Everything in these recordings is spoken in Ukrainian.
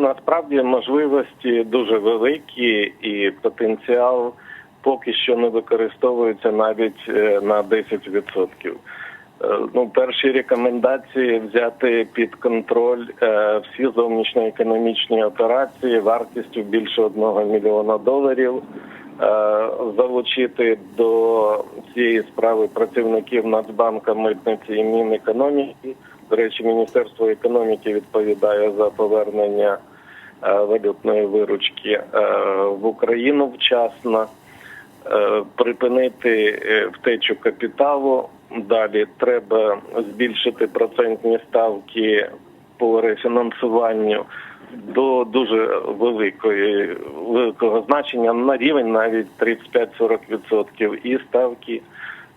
насправді можливості дуже великі і потенціал поки що не використовується навіть е, на 10%. Е, Ну, перші рекомендації взяти під контроль е, всі зовнішньоекономічні операції вартістю більше одного мільйона доларів, залучити до цієї справи працівників Нацбанка, митниці і Мінекономіки. До речі, Міністерство економіки відповідає за повернення валютної виручки е, в Україну вчасно е, припинити е, втечу капіталу. Далі треба збільшити процентні ставки по рефінансуванню до дуже великої великого значення на рівень навіть 35-40% і ставки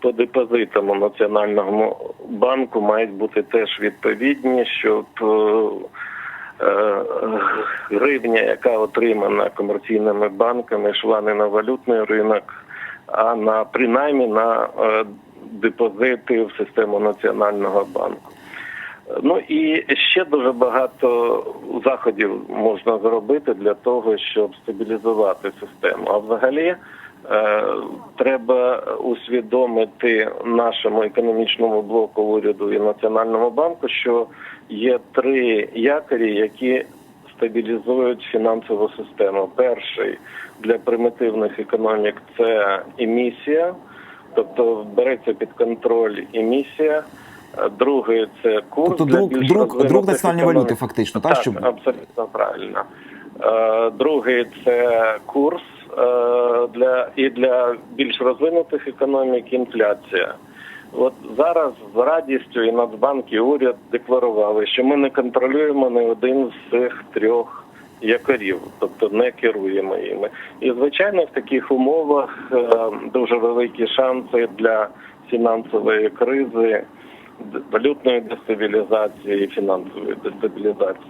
по депозитам у національному банку мають бути теж відповідні, щоб е, е, гривня, яка отримана комерційними банками, йшла не на валютний ринок, а на принаймні на е, депозити в систему національного банку. Ну і ще дуже багато заходів можна зробити для того, щоб стабілізувати систему. А взагалі е, треба усвідомити нашому економічному блоку уряду і національному банку, що є три якорі, які стабілізують фінансову систему. Перший для примітивних економік це емісія, тобто береться під контроль емісія. Другий це курс Тобто для друк- більш друк- друк національної валюти фактично, так, так щоб- абсолютно правильно. Е, Другий це курс е, для і для більш розвинутих економік інфляція. От зараз з радістю і Нацбанк, і уряд декларували, що ми не контролюємо ні один з цих трьох якорів, тобто не керуємо їми. І звичайно, в таких умовах е, дуже великі шанси для фінансової кризи, валютної дестабілізації і фінансової дестабілізації.